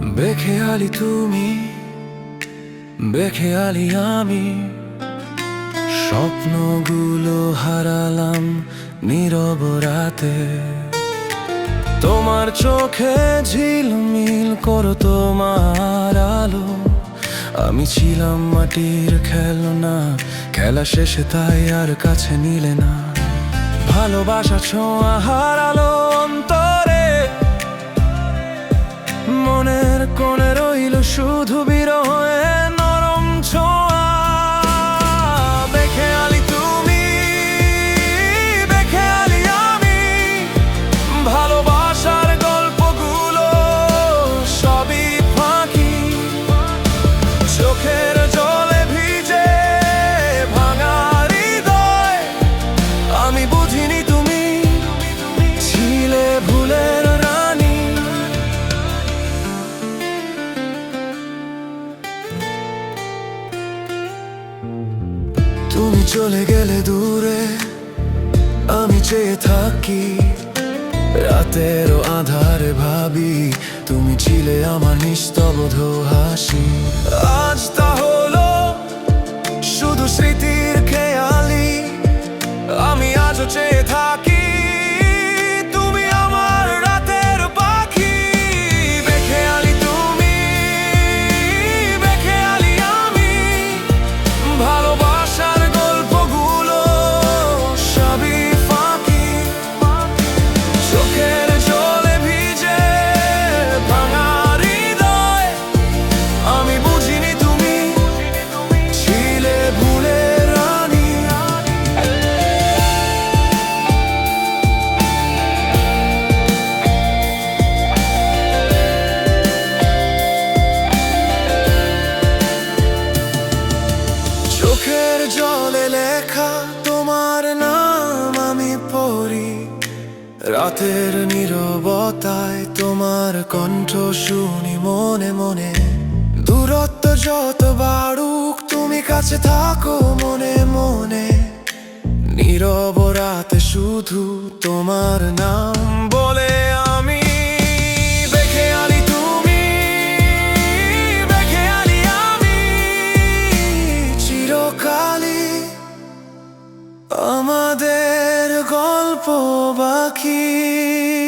বেখেয়ালি তুমি, বেখেয়ালি আমি। স্বপ্নগুলো হারালাম নীরব রাতে। তোমার চোখে ঝিলমিল করো তোমার আলো। আমি ছিলাম মাটির খেলনা, খেলা শেষে তাই আর কাছে নিলে না। ভালোবাসা ছোঁয়া হারালো। শুধু বিরহে তুমি চলে গেলে দূরে, আমি চেয়ে থাকি। রাতেরও আধারে ভাবি, তুমি ছিলে আমার নিস্তবধ হাসি। চোখের জলে লেখা তোমার নাম আমি পড়ি। রাতের নীরবতায় তোমার কণ্ঠ শুনি মনে মনে। দূরত্ব যত বাড়ুক, তুমি কাছে থাকো মনে মনে। নীরব রাতে শুধু তোমার নাম for Bucky.